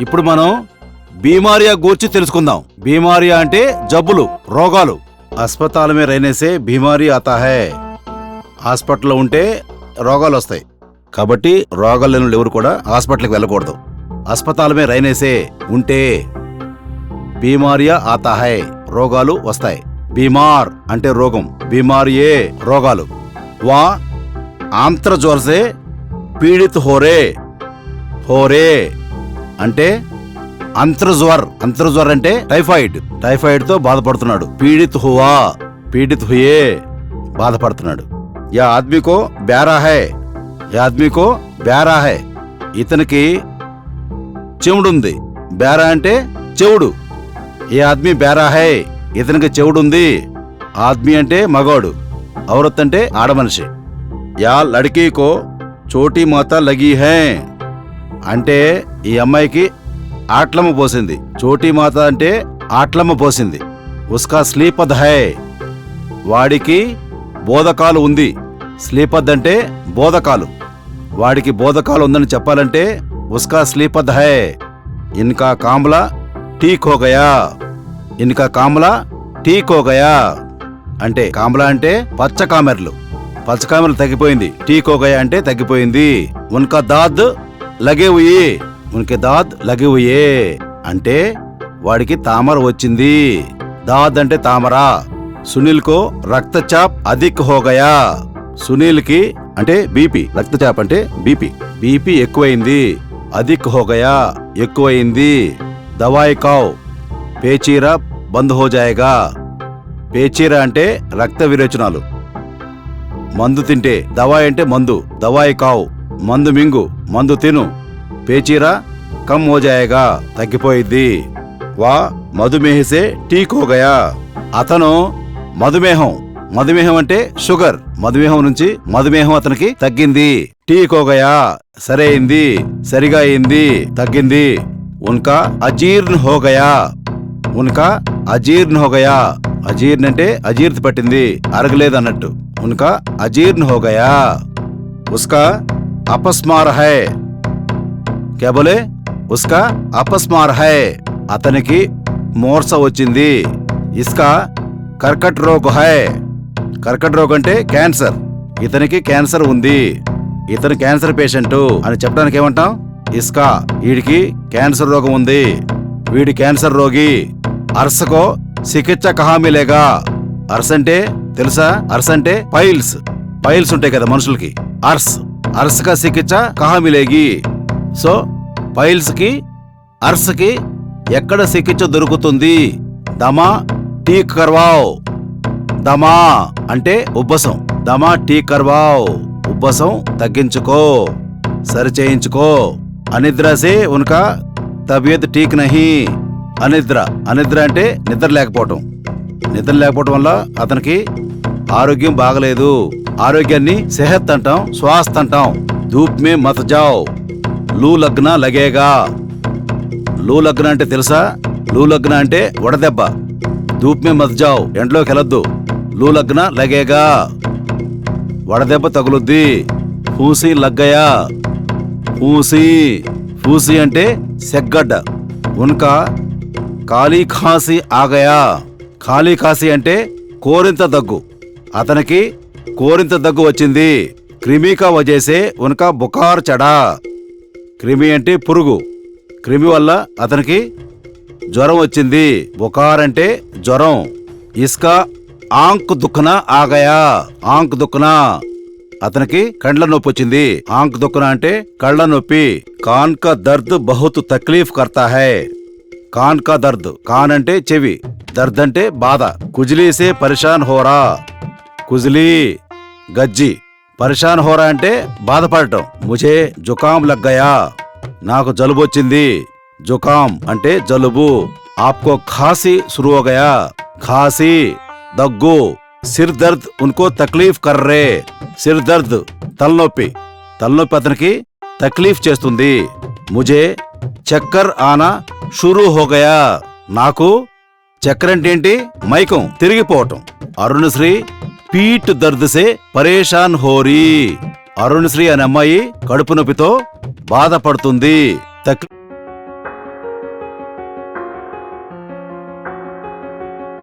ఇప్పుడు మనం బీమారియా గూర్చి తెలుసుకుందాం. బీమారియా అంటే జబ్బులు రోగాలు. అస్పతాల మీద రైనేసే బీమారీ అతహే హాస్పిటల్లో ఉంటే రోగాలు వస్తాయి. కాబట్టి రోగాలు లేని ఎవరు కూడా హాస్పిటల్కి వెళ్ళకూడదు. అస్పతాల మీద రైనేసే ఉంటే బీమారియా ఆతహాయ్ రోగాలు వస్తాయి. బీమార్ అంటే రోగం. బీమారియే రోగాలు. వా ఆంత్రజ్వరసే పీడిత్ హోరే. హోరే. అంటే అంత్రజ్వర్ అంత్రజ్వర్ అంటే టైఫాయిడ్. టైఫాయిడ్తో బాధపడుతున్నాడు. పీడిత్ హువా పీడిత్ హుయే బాధపడుతున్నాడు. యా ఆద్మీకో బ్యారా హై. యా ఆద్మీకో బ్యారా హై. ఇతనికి చెవుడుంది. బేరా అంటే చెవుడు. ఏ ఆద్మీ బేరా హై? ఇతనికి చెవుడుంది. ఆద్మీ అంటే మగవాడు. ఔరత్ అంటే ఆడమనిషి. యా లడికీకో చోటీ మాత లగీ హై. అంటే ఈ అమ్మాయికి ఆట్లమ్మ పోసింది. చోటీ మాత అంటే ఆట్లమ్మ పోసింది. ఉస్కా స్లీపద్ హై. వాడికి బోధకాలు ఉంది. స్లీపద్ అంటే బోధకాలు. వాడికి బోధకాలు ఉందని చెప్పాలంటే ఉస్కా స్లీపద్ హై. ఇన్కా కామ్లా టీ కోగయా ఇన్కా కామ్లా టీ కోగయా అంటే కామ్లా అంటే పచ్చ కామెర్లు. పచ్చ కామెర్లు తగ్గిపోయింది. టీ కోగయ్యా అంటే తగ్గిపోయింది. ఉన్కా దాద్ లగే ఉయి ఉనికి దాద్ లగివుయే. అంటే వాడికి తామర వచ్చింది. దాద్ అంటే తామర. సునీల్ కో రక్తచాప్ అధిక్ హోగయా. సునీల్కి అంటే బీపీ. రక్తచాప్ అంటే బీపీ. బీపీ ఎక్కువైంది. అధిక్ హోగయా. ఎక్కువైంది. దవాయి కావ్. పేచీరా బంద్ హోజాయగా. పేచీరా అంటే రక్త విరేచనాలు. మందు తింటే. దవాయి అంటే మందు. దవాయి కావు. మందు మింగు. మందు తిను. పేచీరా కమ్ హో జాయేగా తగ్గిపోయిద్ది. వా మధుమేహిసే టీ కోగయా. అతను మధుమేహం. మధుమేహం అంటే షుగర్. మధుమేహం నుంచి మధుమేహం అతనికి తగ్గింది. టీ కోగయా సరే అయింది సరిగా అయింది తగ్గింది. ఉన్కా అజీర్న్ హోగయా. ఉన్కా అజీర్న్ హోగయా. అజీర్ణ అంటే అజీర్తి పట్టింది అరగలేదు అన్నట్టు ఉన్కా అజీర్న్ హోగయా. ఉస్కా అపస్మార హై క్యా బోలే ఉస్కా అపస్మార్ హై అతనికి మోర్స వచ్చింది ఇస్కా కర్కట్ రోగ్ హై కర్కట్ రోగ్ అంటే క్యాన్సర్ ఇతనికి క్యాన్సర్ ఉంది ఇతను క్యాన్సర్ పేషెంట్ అని చెప్పడానికి ఏమంటాం ఇస్కా వీడికి క్యాన్సర్ రోగం ఉంది వీడి క్యాన్సర్ రోగి అర్సకో చికిత్స కహామిలేగా అర్స్ అంటే తెలుసా అర్స్ అంటే పైల్స్ పైల్స్ ఉంటాయి కదా మనుషులకి అర్స్ అర్స్గా చికిత్స కహామిలేగి సో పైల్స్కి అర్స్కి ఎక్కడ చికిత్స దొరుకుతుంది? దమా టీక్ కర్వావ్. దమా అంటే ఉబ్బసం. దమా టీ కర్వావ్. ఉబ్బసం తగ్గించుకో. సరి చేయించుకో ఉనక తబియత్ ఠీక్ నహి. అనిద్ర. అనిద్ర అంటే నిద్ర లేకపోవటం. నిద్ర లేకపోవటం వల్ల అతనికి ఆరోగ్యం బాగలేదు. ఆరోగ్యాన్ని సెహత్ అంటాం స్వాస్థ అంటాం. ధూప్ మే మత జావ్. లూ లగ్న లగేగా. లూ లగ్న అంటే తెలుసా? లూ లగ్న అంటే వడదెబ్బ. దూప్మే మే మత్ ఎండలోకి వెళ్ళొద్దు లూ లగ్న లగేగా. వడదెబ్బ తగులుద్ది. పూసి లగ్గయా. పూసి పూసి అంటే సెగ్గడ్డ. ఉన్క ఖాళీ ఖాసి ఆగయా. ఖాళీ ఖాసి అంటే కోరింత దగ్గు. అతనికి కోరింత దగ్గు వచ్చింది. క్రిమికా వజేసే ఉన్క బుకార్ చడా. క్రిమి అంటే పురుగు. క్రిమి వల్ల అతనికి జ్వరం వచ్చింది. బుకార్ అంటే జ్వరం. ఇస్కా ఆంక్ దుఃఖన ఆగయా. ఆంక్ దుఃఖన అతనికి కండ్ల నొప్పి వచ్చింది. ఆంక్ దుఃఖన అంటే కళ్ళ నొప్పి. కాన్ కా దర్ద్ బహుత్ తక్లీఫ్ కర్తా హై. కాన్ కా దర్ద్. కాన్ అంటే చెవి. దర్ద్ అంటే బాధ. కుజ్లీసే పరిశాన్ హోరా. కుజ్లీ. గజ్జి. పరిశాన్ హోరా అంటే బాధపడటం. ముజే జుకాం లగ్గయా. నాకు జలుబు వచ్చింది. జుకాం అంటే జలుబు. ఆప్కో ఖాసీ సురువగయా. ఖాసీ గయా దగ్గు. సిర్ దర్ద్ ఉన్కో తక్లీఫ్ కర్రే. సిర్ దర్ద్ తలనొప్పి. తలనొప్పి అతనికి తక్లీఫ్ చేస్తుంది. ముజే చక్కర్ ఆనా షురూ హోగయా. నాకు చక్కరంటేంటి అంటే ఏంటి మైకం తిరిగిపోవటం. అరుణశ్రీ పీట్ దర్దుసే పరేషాన్ హోరీ. అరుణశ్రీ అనే అమ్మాయి కడుపు నొప్పితో బాధపడుతుంది.